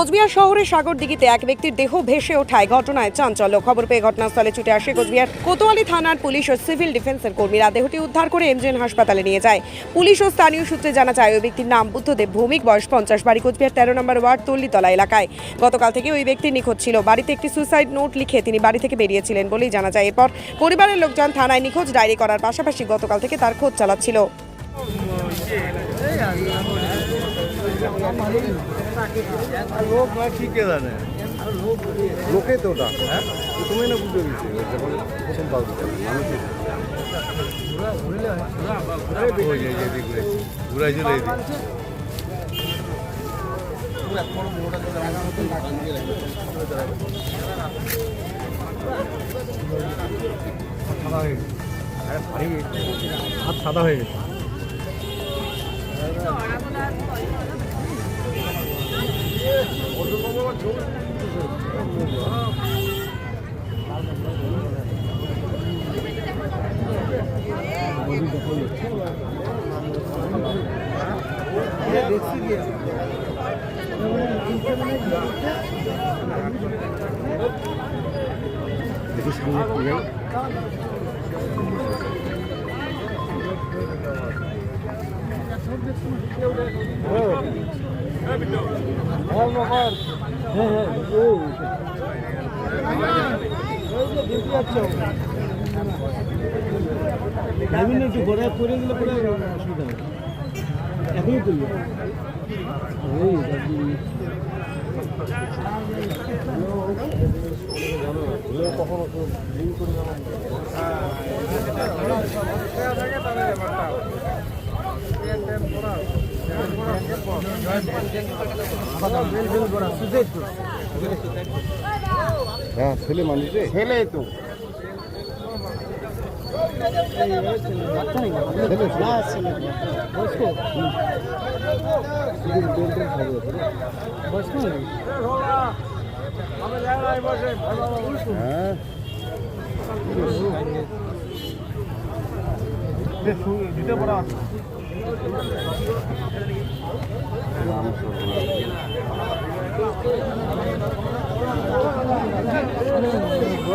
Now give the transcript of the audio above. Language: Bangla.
কোচবিহার শহরের সাগরদিঘিতে এক ব্যক্তির দেহ ভেসে ওঠায়। ঘটনায় চাঞ্চল্য। খবর পেয়ে ঘটনাস্থলে ছুটে আসে কোচবিহার কোতোয়ালি থানার পুলিশ ও সিভিল ডিফেন্সের কর্মীরা। দেহটি উদ্ধার করে এমজেন হাসপাতালে নিয়ে যায়। পুলিশ ও স্থানীয় সূত্রে জানা যায়, ওই ব্যক্তির নাম বুদ্ধদেব ভৌমিক, বয়স পঞ্চাশ, বাড়ি কোচবিহার তেরো নম্বর ওয়ার্ড, তল্লিতলা এলাকায়। গতকাল থেকে ওই ব্যক্তি নিখোঁজ ছিল। বাড়িতে একটি সুইসাইড নোট লিখে তিনি বাড়ি থেকে বেরিয়েছিলেন বলেই জানা যায়। এরপর পরিবারের লোকজন থানায় নিখোঁজ, ডায়েরি করার পাশাপাশি গতকাল থেকে তার খোঁজ চালাচ্ছিল। লোক না ঠিকই জানে লোকে তো ওটা হ্যাঁ তুমি না বুঝে দিচ্ছি যখন প্রথম মানুষের দিক সাদা হয়ে গেছে। হাত সাদা হয়ে গেছে। দেখি সামনে কি যাই বিভিন্ন একটু ঘোরা করে দিলে পরে অসুবিধা হবে এখনই তুলবে ওই হ্যাঁ ছেলে মানুষ ছেলে তো। হ্যাঁ দিতে পারা